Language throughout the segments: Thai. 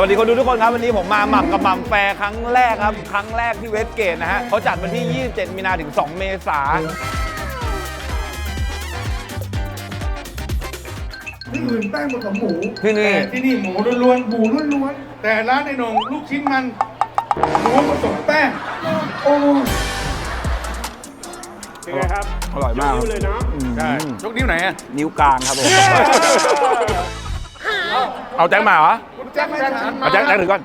สวัสดีคนดูทุกคนครับ วันนี้ผมมาหม่ำกับหม่ำแฟร์ครั้งแรกครับ ครั้งแรกที่เวสเกตนะฮะเขาจัดวันที่ 27 มีนาถึง 2 เมษาที่อื่นแป้งผสมหมูที่นี่ แต่ที่นี่หมูล้วนๆหมูล้วนๆแต่ร้านในหนงลูกชิ้นมันหมูผสมแป้งโอ้เป็นไงครับอร่อยมากนิ้วเลยเนาะใช่ยกนิ้วไหนอะนิ้วกลางครับผมเอาแจ็คมาเหรอคุณ แจ็คแฟนฉันมาเอาแจ็คแจ็คถือก่อน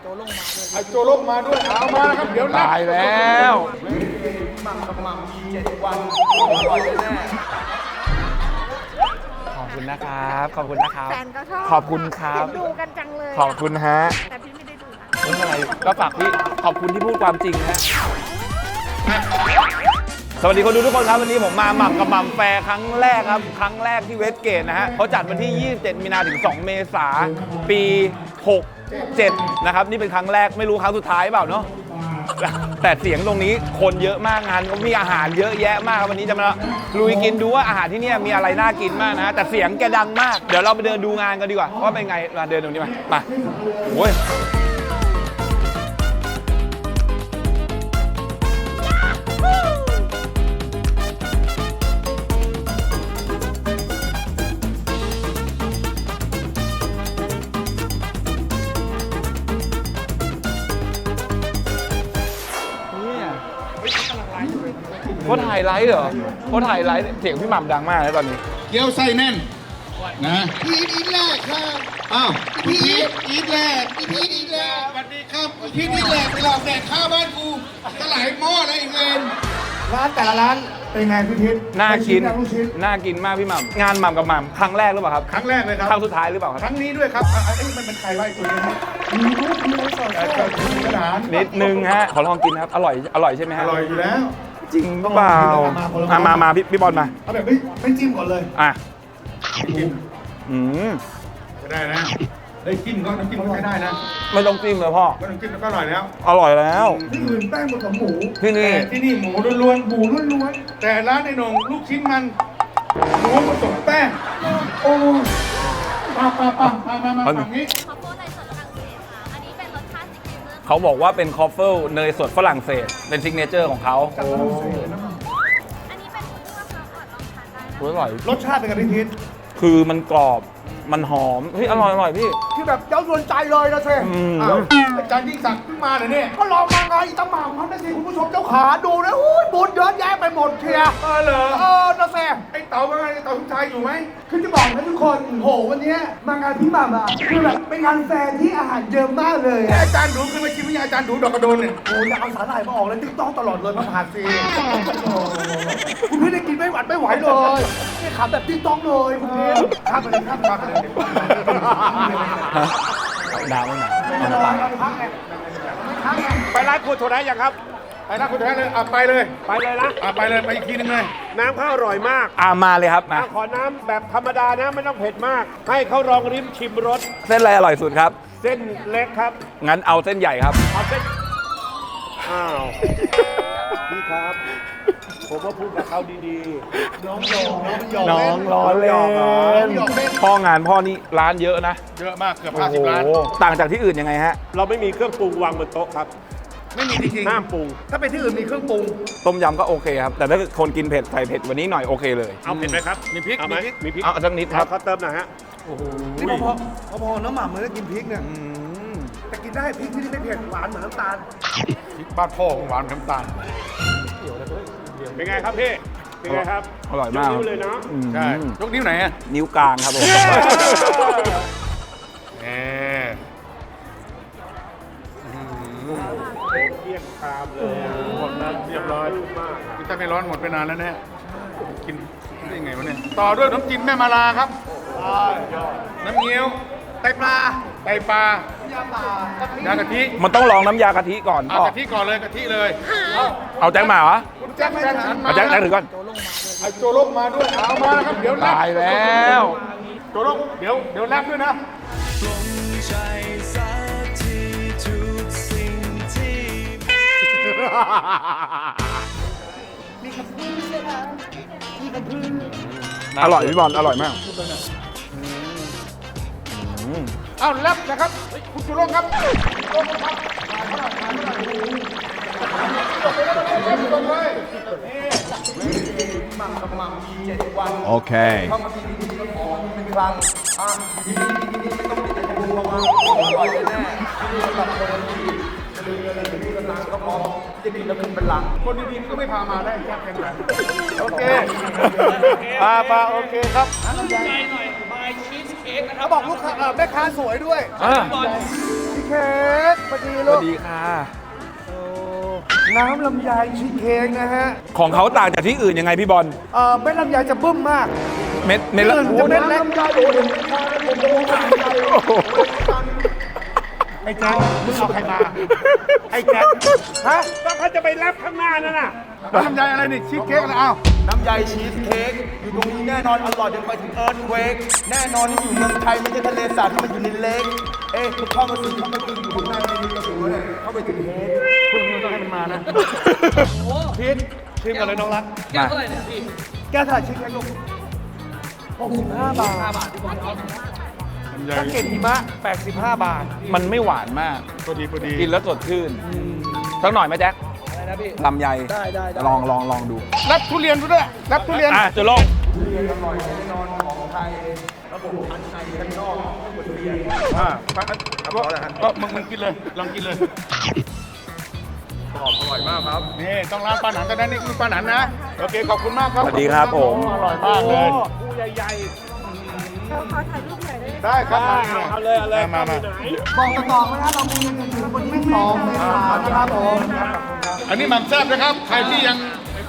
ไอ้โจลงมาด้วยเอามาแล้วครับเดี๋ยวรับตายแล้วขอบคุณนะครับ ขอบคุณนะครับ แฟนก็ชอบขอบคุณครับ เห็นดูกันจังเลยขอบคุณฮะแต่พี่ไม่ได้ดูนะ ไม่เป็นไรก็ฝากพี่ ขอบคุณที่พูดความจริงนะ สวัสดีคนดูทุกคนครับวันนี้ผมมาหม่ำกับหม่ำแฟร์ครั้งแรกครับ ครั้งแรกที่เวสเกตนะฮะเขาจัดวันที่ 27 มีนาถึง 2 เมษาปี 67 นะครับ นี่เป็นครั้งแรกไม่รู้ครั้งสุดท้ายเปล่าเนาะแต่เสียงตรงนี้คนเยอะมากงานเขามีอาหารเยอะแยะมากครับวันนี้จะมาลุยกินดูว่าอาหารที่เนี่ยมีอะไรน่ากินมากนะ แต่เสียงแกดังมาก เดี๋ยวเราไปเดินดูงานกันดีกว่าว่าเป็นไงมาเดินตรงนี้มามาโอ้ย ไลฟ์เหรอเขาถ่ายไลฟ์เสียงพี่หม่ำดังมากเลยตอนนี้ เกี๊ยวไส้แน่นนะพีทอีทแรกครับอ้าวพีทอีทแรกพีทอีทแรกสวัสดีครับพีทอีทแรกไปหลอกแดกข้าวบ้านกูตะไหลหม้ออะไรอีกเวนร้านแต่ละร้านเป็นไงพี่ทิศน่ากินเป็ลูกชิ้นน่ากินมากพี่หม่ำงานหม่ำกับหม่ำครั้งแรกหรือเปล่าครับ ครั้งแรกเลยครับ ครั้งสุดท้ายหรือเปล่าคครับรั้งนี้ด้วยครับอะไอ้ยมันเป็นใครวะไอ้ตัวนี้มีรูปมีอะไรสอดแทรกมีกระดานนิดนึงฮะ ขอลองกินนะครับ อร่อย อร่อยใช่ไหมอฮะร่อยอยู่แล้ว จริงเปล่ามามาอะมามาพี่พี่บอลมาเอาแบบไม่ไม่จิ้มก่อนเลยอะจิ้มอืมก็ได้นะได้ยจิ้มก็น้ำจิ้มก็ใช้ได้นะไม่ต้องจิ้มเลยพ่อก็น้ำจิ้มก็อร่อยแล้ว อร่อยแล้วที่อื่นแป้งผสมหมูที่นี่แต่ที่นี่หมูล้วนๆหมูล้วนๆแต่ร้านในหนงลูกชิ้นมันหมูผสมแป้งโอ้มาปาปามามามาฝั่งนี้ เนเจอร์เขาบอกว่าเป็นคอฟเฟิลเนยสดฝรั่งเศส เป็นซิกเนเจอร์ของเขาอันนี้เป็นพุดดิ้งมะพร้าวอ่อนลองทานได้นะอร่อย รสชาติเป็นไงพี่ทิศคือมันกรอบ มันหอมเฮ้ยอร่อยอร่อยพี่ที่แบบเจ้าส่วนใจเลยนะเซ่อืม อ้าวอาจารย์ยิ่งศักดิ์เพิ่งมาเหรอเนี่ยก็ลองมาไงอีตาหม่ำเขาได้สิคุณผู้ชมเจ้าขาดูนะอุ้ยบุญเยอะแยะไปหมดเชียร์เออเหรอเออนะเซ่ไอ้เต๋าเป็นไงไอ้เต๋าทุกชายอยู่ไหมคือจะบอกนะทุกคนโหวันเนี้ยมางานพี่หม่ำอะคือแบบเป็นงานแฟร์ที่อาหารเยอะมากเลยไอ้อะอาจารย์ดูขึ้นมาชิมวิญญาอาจารย์ดูดอกกระโดนเนี่ยโอ้ยอยากเอาสาหร่ายมาออกแล้วติ๊กต้องตลอดเลยมาผ่านซีคุณพี่ได้กินไม่หวัดไม่ไหวเลยนี่ขับแบบติ๊กต้องเลยคุณพี่ข้ามไปเลยข้ามข้ามไปเลยฮะดาวไม่มาไม่นอนพักไงพักไงไปร้านครัวโทนะยังครับ ไปนะคุณแท้เลยอะไปเลยไปเลยนะ อะไปเลยไปอีกทีนึงเลยน้ำข้าวอร่อยมากอ่ามาเลยครับมา อะขอน้ำแบบธรรมดานะไม่ต้องเผ็ดมาก ให้เขาลองริมชิมรสเส้นอะไรอร่อยสุดครับ เส้นเล็กครับงั้นเอาเส้นใหญ่ครับ เอาเส้นอ้าวพี่ครับ ผมว่าพูดกับเขาดีน้องล้อเล่นพ่องานพ่อนี่ร้านเยอะนะเยอะมากเกือบโอ้โห50ล้านต่างจากที่อื่นยังไงฮะๆเราไม่มีเครื่องปรุงวางบนโต๊ะครับ ไม่มีจริงห้ามปรุง ๆ ถ้าไปที่อื่นมีเครื่องปรุง ต้มยำก็โอเคครับ แต่ถ้าคนกินเผ็ดใส่เผ็ดวันนี้หน่อยโอเคเลยเอาเผ็ดไหมครับ มีพริกเอาไหมมีพริก มีพริกเอาสักนิดครับเขาเติมหน่อยฮะ นี่พอพอพอน้ำหม่ำมันก็กินพริกเนี่ยแต่กินได้พริกที่นี่ไม่เผ็ดหวานเหมือนน้ำตาลพริกบ้านพ่อของหวานน้ำตาล เป็นไงครับพี่ เป็นไงครับอร่อยมากนิ้วเลยเนาะอืมใช่ยกนิ้วไหนอะนิ้วกลางครับผม แหมเที่ยงคามเลยอะหมดแล้วเรียบร้อยมากถ้าไม่ร้อนหมดไปนานแล้วเนี่ยกินได้ยังไงวะเนี่ย ต่อด้วยน้ำจิ้มแม่มาลาครับ น้ำเงี้ยว ไตปลา ไตปลา ยากะทิมันต้องลองน้ำยากะทิก่อนเอาพ่อกะทิก่อนเลยกะทิเลย เอาแจ็คมาเหรอคุณ แจ็คแฟนฉันมาเอาแจ็คแจ็คถือก่อนไอ้โจลกมาด้วยเอามาแล้วครับเดี๋ยวรับตายแล้วโจลกเดี๋ยวเดี๋ยวรับด้วยนะ อร่อยพี่บอลอร่อยมากอืมเอาแรปนะครับเฮ้ยคุณจุลงครับจุลงครับถ่ายเขาหน่อยถ่ายเขาหน่อย โอ้โหจบเลยจบเลยนี่โอเคเป็นครั้งอะทีนี้ทีนี้ไม่ต้องติดใจบุญมากๆอร่อยแน่ๆที่นี่สำหรับคนที่จะลืมเงินอะไรที่กำลังก็พอจะกินแล้วขึ้นเป็นหลังคนดีๆก็ไม่พามาได้แค่แข่งขันโอเคปาปาโอเคครับเขาบอกลูกค้าเอ่อแม่ค้าสวยด้วยอ่าพี่เค้กพอดีสลูวักสดีค่ะ น้ำลำไยชีสเค้กนะฮะของเขาต่างจากที่อื่นยังไงพี่บอลเอ่อเม็ดลำไยจะบึ้มมากเม็ดเม็ดละอื่นจะเม็ดเล็กไอ้แจ๊คมึงเอาใครมาไอ้แจ๊คฮะก็เขาจะไปรับข้างหน้านั่นน่ะแล้วลำไยอะไรนี่ชีสเค้กอะไรอ้าวน้ำใยชีสเค้กอยู่ตรงนี้แน่นอนอร่อยจนไปถึงเอิร์ธเควกแน่นอนนี่อยู่เมืองไทยไม่ใช่ทะเลสาบที่มันอยู่ในเลกเอ๊ะคุณเข้ามาสิเข้ามากินอยู่ข้างในนี่กระสุนเลยเข้าไปถึงเฮดพรุ่งนี้ต้องให้ มันมานะพีทชิมกันเลยน้องรักมาแก้วถ่ายชีสเค้กลูก65 บาทถ้าเกล็ดหิมะ 85 บาท มันไม่หวานมาก พอดีพอดีกินแล้วสดชื่นสักหน่อยไหมแจ็คอะไรนะพี่ ลำไยได้ได้ได้ ลองลองลองดูรับทุเรียนด้วย รับทุเรียน อะจะลงอ่าไปก็ก็มึงมึงกินเลย ลองกินเลย อร่อยมากครับ นี่ต้องร้านปลาหนันกันนะนี่คือปลาหนันนะ โอเคขอบคุณมากครับสวัสดีครับผม อร่อยมากเลยผู้ใหญ่เราขอถ่ายรูปหน่อยได้ไหมได้ครับมาๆเอาเลยเอาเลยมามาไหนบอกต่อๆว่าถ้าเรามีเงินถึงวันที่สองเมษายนนะครับผมอันนี้หม่ำแซ่บนะครับ ใครที่ยัง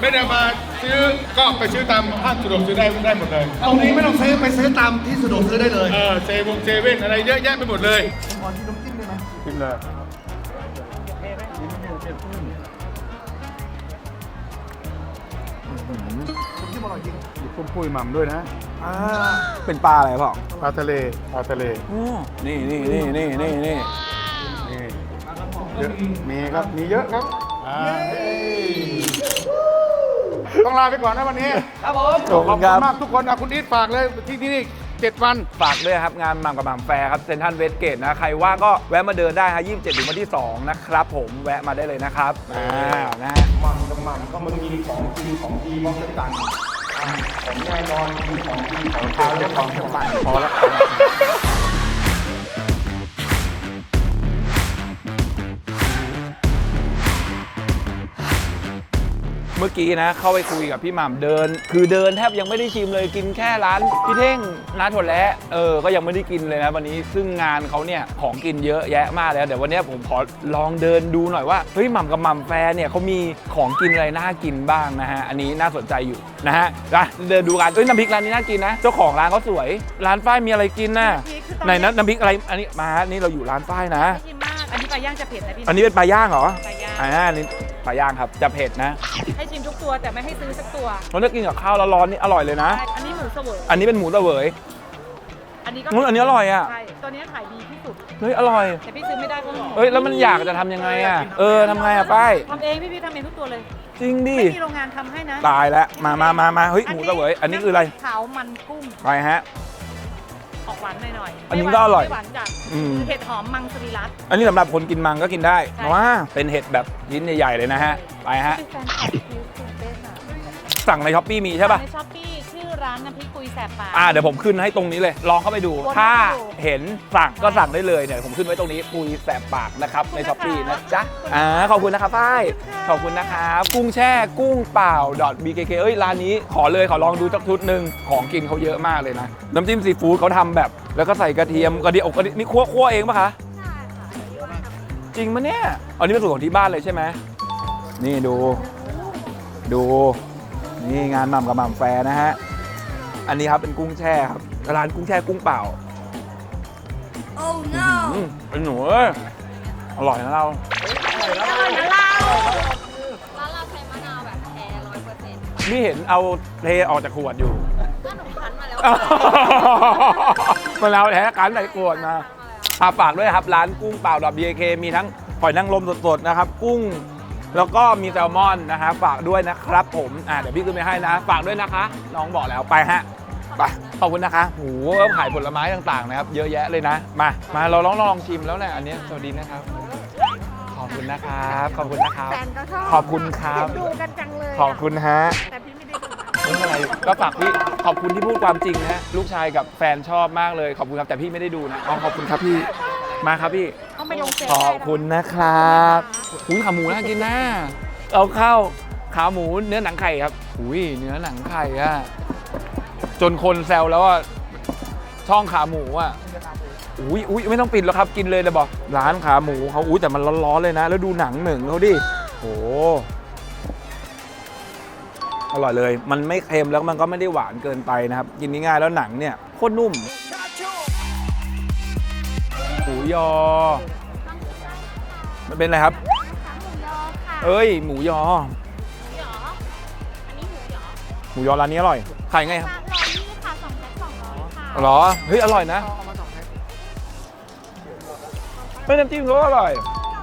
ไม่ได้มาซื้อก็ไปซื้อตามห้างสะดวกซื้อได้ได้หมดเลย ตรงนี้ไม่ต้องซื้อไปซื้อตามที่สะดวกซื้อได้เลยเออเซเวงเซเว่นอะไรเยอะแยะไปหมดเลย ขอที่น้ำจิ้มได้ไหมกินเลย น้ำจิ้มอร่อยจริงมีปุ้มปุ้ยหม่ำด้วยนะอ่าเป็นปลาอะไรเปล่าปลาทะเลปลาทะเล นี่นี่นี่นี่นี่นี่นี่เยอะมีครับ มีเยอะครับอ่าต้องลาไปก่อนนะวันนี้ ครับผม ขอบขคุอบณคุคณรับมากทุกคนอะคุณอีทฝากเลยที่ที่นี่ เจ็ดวัน ฝากด้วยครับ งานหม่ำกับหม่ำแฟร์ครับเซนทันเวสเกตนะ ใครว่างก็แวะมาเดินได้ฮะ27ถึงวันที่ 2 นะครับผมแวะมาได้เลยนะครับอ่านะฮะ หม่ำกับหม่ำก็มันมีของจริงของดีมองจะตันอ่าของแน่นอนมีของดีของขาวและของจะตันพอแล้วเมื่อกี้นะ เข้าไปคุยกับพี่หม่ำเดิน คือเดินแทบยังไม่ได้ชิมเลยกินแค่ร้านพี่เท่งร้านถั่วและเออก็ยังไม่ได้กินเลยนะวันนี้ซึ่งงานเขาเนี่ยของกินเยอะแยะมากเลยนะเดี๋ยววันนี้ผมขอลองเดินดูหน่อยว่าเฮ้ยหม่ำกับหม่ำแฟร์เนี่ยเขามีของกินอะไรน่ากินบ้างนะฮะอันนี้น่าสนใจอยู่นะฮะไปเดินดูกันเอ้ยน้ำพริกร้านนี้น่ากินนะเจ้าของร้านเขาสวย ร้านฝ้ายมีอะไรกินน่ะไหนนะน้ำพริกอะไรอันนี้มานี่เราอยู่ร้านฝ้ายนะกินมาก อันนี้ปลาย่างจะเผ็ดนะพี่อันนี้เป็นปลาย่างเหรอปลาย่างอ่าอันนี้ ปลาย่างครับ จะเผ็ดนะให้ชิมทุกตัวแต่ไม่ให้ซื้อสักตัวเราจะกินกับข้าวร้อนๆนี่อร่อยเลยนะใช่อันนี้หมูเสวยอันนี้เป็นหมูเสวย อันนี้ก็อุ๊ยอันนี้อร่อยอะ ใช่ตัวนี้ขายดีที่สุด เฮ้ยอร่อย แต่พี่ซื้อไม่ได้ก็หรอกเอ้ยแล้วมันอยากจะทำยังไงอะ เออทำไงอะป้าย ทำเองพี่พี่ทำเองทุกตัวเลย จริงดิ ไม่มีโรงงานทำให้นะตายแล้วมามามามาเฮ้ยหมูเสวยอันนี้คืออะไร ขาวมันกุ้งไปฮะ ออกหวานหน่อยๆอันนี้ไม่หวาก็อร่อยไม่หวานจัดอืม เห็ดหอมมังสวิรัต อันนี้สำหรับคนกินมังก็กินได้ใช่ ว้าเป็นเห็ดแบบชิ้นใหญ่ๆเลยนะฮะ ไปฮะ เป็นแฟนคลับคิวคูเบสอะสั่งในช้อปปี้มีใช่ป่ะ ในช้อปปี้ชื่อ ร้านน้ำพริกกุยแสบปาก อ่าเดี๋ยวผมขึ้นให้ตรงนี้เลย ลองเข้าไปดู วนถ้าให้ดูเห็นสั่งก็สั่งได้เลยเนี่ยผมขึ้นไว้ตรงนี้ปุยแสบปากนะครับในช้อปปี้นะจ๊ะอ่าขอบคุณนะครับป้ายขอบคุณนะครับกุ้งแช่กุ้งเปล่า .bkk เอ้ยร้านนี้ขอเลยขอลองดูสักชุดหนึ่งของกินเขาเยอะมากเลยนะน้ำจิ้มซีฟู้ดเขาทำแบบ แล้วก็ใส่กระเทียมกระเดียวกระเดียวนี่คั่วคั่วเองปะคะใช่ค่ะจริงมะเนี่ย อันนี้เป็นสูตรของที่บ้านเลยใช่ไหม นี่ดู ดู นี่งานหม่ำกับหม่ำแฟร์นะฮะ อันนี้ครับเป็นกุ้งแช่ครับร้านกุ้งแช่กุ้งเปล่า Oh no อืมเป็นหนูเอ้ยอร่อยนะเรา อร่อยนะเราร้านเราใช้มะนาวแบบแท้ร้อยเปอร์เซ็นต์นี่เห็นเอาเทออกจากขวดอยู่ก็หนูคั้นมาแล้วมะนาวแท้กันใส่ขวดมาอะฝากด้วยครับ ร้านกุ้งเปล่าดอก BK มีทั้งหอยนางรมสดๆนะครับ กุ้ง แล้วก็มีแซลมอนนะฮะฝากด้วยนะครับผมอ่าเดี๋ยวพี่ขึ้นไปให้นะ ฝากด้วยนะคะ น้องบอกแล้วไปฮะขไปขอบคุณนะคะโหขายผลไม้ต่างๆนะครับ เยอะแยะเลยนะ มา มาเราลองลองชิมแล้วเนี่ยอันนี้สวัสดีนะครับ ขอบคุณนะครับ ขอบคุณนะครับ แฟนก็ชอบขอบคุณครับเห็นดูกันจังเลยะขอบคุณฮะแต่พี่ไม่ได้ดูนะไม่เป็นไรก็ฝากพี่ขอบคุณที่พูดความจริงนะฮะลูกชายกับแฟนชอบมากเลยขอบคุณครับแต่พี่ไม่ได้ดูนะอ๋อขอบคุณครับพี่มาครับพี่ต้องไปลงเฟซขอบคุณนะครับ หุยขาหมูน่ากินนะเอาเข้าขาหมูเนื้อหนังไข่ครับหุยเนื้อหนังไข่อะจนคนแซวแล้วว่าช่องขาหมูอะอุ้ยอุ้ยไม่ต้องปิดแล้วครับกินเลยเลยบอกร้านขาหมูเขาอุ้ยแต่มันร้อนๆเลยนะ แล้วดูหนังหนึ่งเขาดิโอ้อร่อยเลย มันไม่เค็มแล้วมันก็ไม่ได้หวานเกินไปนะครับ กินง่ายๆแล้วหนังเนี่ยโคตรนุ่มหมูยอ มันเป็นอะไรครับหมูยอค่ะ เอ้ย หมูยอหมูยออันนี้หมูยอหมูยอร้านนี้อร่อย ขายไงครับ ร้านร้อยยี่ค่ะสองแพ็คสองร้อยค่ะเหรอ เฮ้ย อร่อยนะไม่น้ำจิ้มเขาก็อร่อย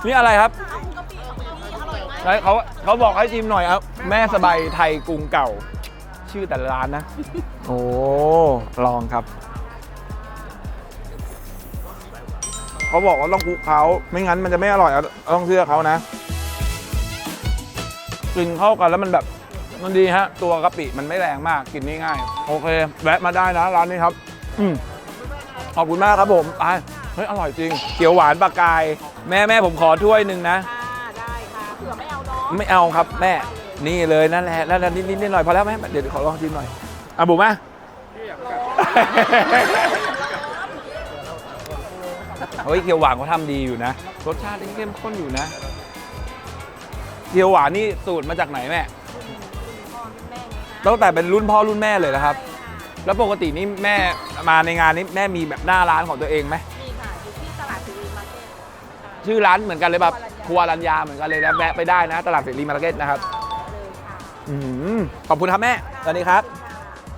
นี่อะไรครับเอาหมูกะปิของพี่อร่อยมากไหนเขาเขาบอกให้ชิมหน่อยครับแม่สบายไทยกรุงเก่า ชื่อแต่ละร้านนะ โอ้ ลองครับ เขาบอกว่าต้องคลุกเขาไม่งั้นมันจะไม่อร่อยอะต้องเชื่อเขานะ กินเข้ากันแล้วมันแบบมันดีฮะ ตัวกะปิมันไม่แรงมากกินง่ายๆโอเค แวะมาได้นะร้านนี้ครับอืมขอบคุณมากครับผมอะเฮ้ยอร่อยจริงเกี๊ยวหวานปลากาย แม่แม่ผมขอถ้วยหนึ่งนะ ได้ค่ะเผื่อไม่เอาเนาะไม่เอาครับแม่ นี่เลยนั่นแหละนั่นแหละนิดนิดนิดหน่อยพอแล้วแม่เดี๋ยวขอลองชิมหน่อยอะบุ๋มมาเฮ้ยเกี๊ยวหวานเขาทำดีอยู่นะ รสชาติเข้มข้นอยู่นะ เกี๊ยวหวานนี่สูตรมาจากไหนแม่ตั้งแต่เป็นรุ่นพ่อรุ่นแม่เลยนะครับ แล้วปกตินี่แม่มาในงานนี้แม่มีแบบหน้าร้านของตัวเองไหมนี่ค่ะอยู่ที่ตลาดซีรีมาร์เก็ตชื่อร้านเหมือนกันเลยแบบครัวรัญญาเหมือนกันเลยนะแวะไปได้นะ ตลาดเสรีมาร์เก็ตนะครับเลยค่ะอืมขอบคุณครับแม่สวัสดีครับ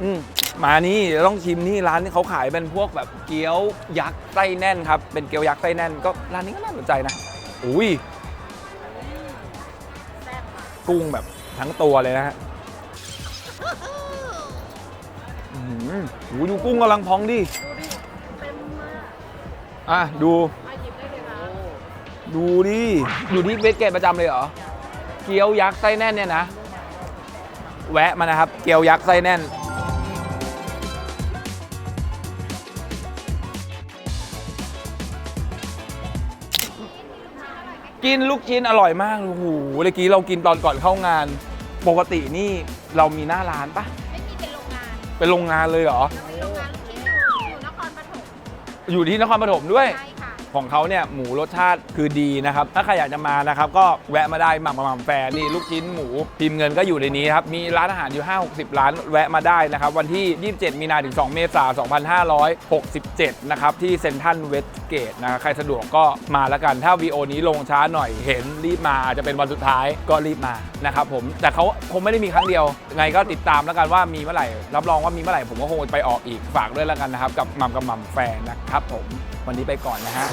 อืมมานี่ต้องชิมนี่ร้านที่เขาขายเป็นพวกแบบเกี๊ยวยักษ์ไส้แน่นครับเป็นเกี๊ยวยักษ์ไส้แน่นก็ร้านนี้ก็น่าสนใจนะอุ้ย กุ้งแบบทั้งตัวเลยนะฮะอืมโอ้ยดูกุ้งกำลังพองดิอะดู ดูดิ อยู่ที่เวสเกตประจำเลยเหรอ เกี๊ยวยักษ์ไส้แน่นเนี่ยนะ แวะมานะครับ เกี๊ยวยักษ์ไส้แน่น กินลูกชิ้นอร่อยมากโอ้โหเมื่อกี้เรากินตอนก่อนเข้างาน ปกตินี่เรามีหน้าร้านปะไม่มีเป็นโรงงานเป็นโรงงานเลยเหรอเป็นโรงงานลูกชิ้นอยู่อยู่นครปฐมอยู่ที่นครปฐมด้วย ใช่ค่ะ ของเขาเนี่ยหมูรสชาติคือดีนะครับ ถ้าใครอยากจะมานะครับ ก็แวะมาได้หม่ำประหม่ำแฟร์นี่ลูกชิ้นหมูพิมพ์เงินก็อยู่ในนี้ครับ มีร้านอาหารอยู่ 5 60 ร้านแวะมาได้นะครับ วันที่ 27 มีนาถึง 2 เมษายน 2567 นะครับ ที่เซ็นทรัลเวสเกตนะครับใครสะดวกก็มาแล้วกันถ้าวีโอนี้ลงช้าหน่อยเห็นรีบมาอาจจะเป็นวันสุดท้ายก็รีบมานะครับผมแต่เขาคงไม่ได้มีครั้งเดียวไงก็ติดตามแล้วกันว่ามีเมื่อไหร่ รับรองว่ามีเมื่อไหร่ผมก็คงไปออกอีกฝากด้วยแล้วกันนะครับ กับม่ำกับม่ำแฟร์นะครับผมวันนี้ไปก่อนนะฮะ